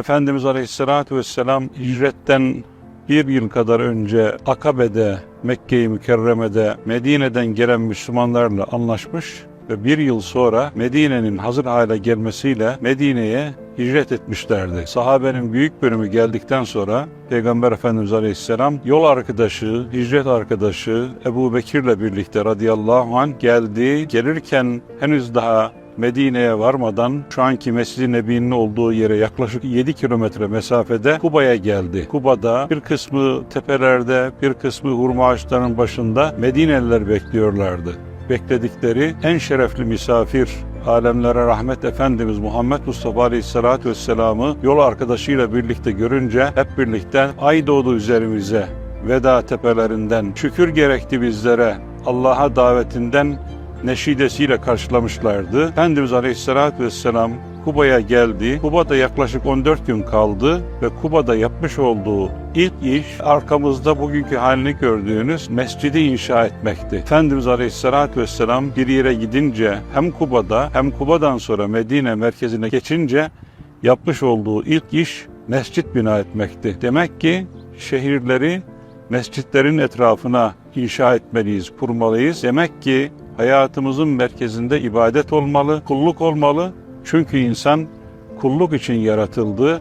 Efendimiz Aleyhisselatü Vesselam hicretten bir yıl kadar önce Akabe'de, Mekke-i Mükerreme'de Medine'den gelen Müslümanlarla anlaşmış ve bir yıl sonra Medine'nin hazır hale gelmesiyle Medine'ye hicret etmişlerdi. Sahabenin büyük bölümü geldikten sonra Peygamber Efendimiz Aleyhisselam yol arkadaşı, hicret arkadaşı Ebu Bekir'le birlikte radıyallahu anh geldi. Gelirken henüz daha Medine'ye varmadan şu anki Mescid-i Nebi'nin olduğu yere yaklaşık 7 kilometre mesafede Kuba'ya geldi. Kuba'da bir kısmı tepelerde, bir kısmı hurma ağaçlarının başında Medineliler bekliyorlardı. Bekledikleri en şerefli misafir, alemlere rahmet Efendimiz Muhammed Mustafa Aleyhisselatü Vesselam'ı yol arkadaşıyla birlikte görünce hep birlikte ay doğdu üzerimize veda tepelerinden şükür gerekti bizlere Allah'a davetinden neşidesiyle karşılamışlardı. Efendimiz Aleyhisselatü Vesselam Kuba'ya geldi. Kuba'da yaklaşık 14 gün kaldı ve Kuba'da yapmış olduğu ilk iş arkamızda bugünkü halini gördüğünüz mescidi inşa etmekti. Efendimiz Aleyhisselatü Vesselam bir yere gidince hem Kuba'da hem Kuba'dan sonra Medine merkezine geçince yapmış olduğu ilk iş mescit bina etmekti. Demek ki şehirleri mescitlerin etrafına inşa etmeliyiz, kurmalıyız. Demek ki hayatımızın merkezinde ibadet olmalı, kulluk olmalı. Çünkü insan kulluk için yaratıldı.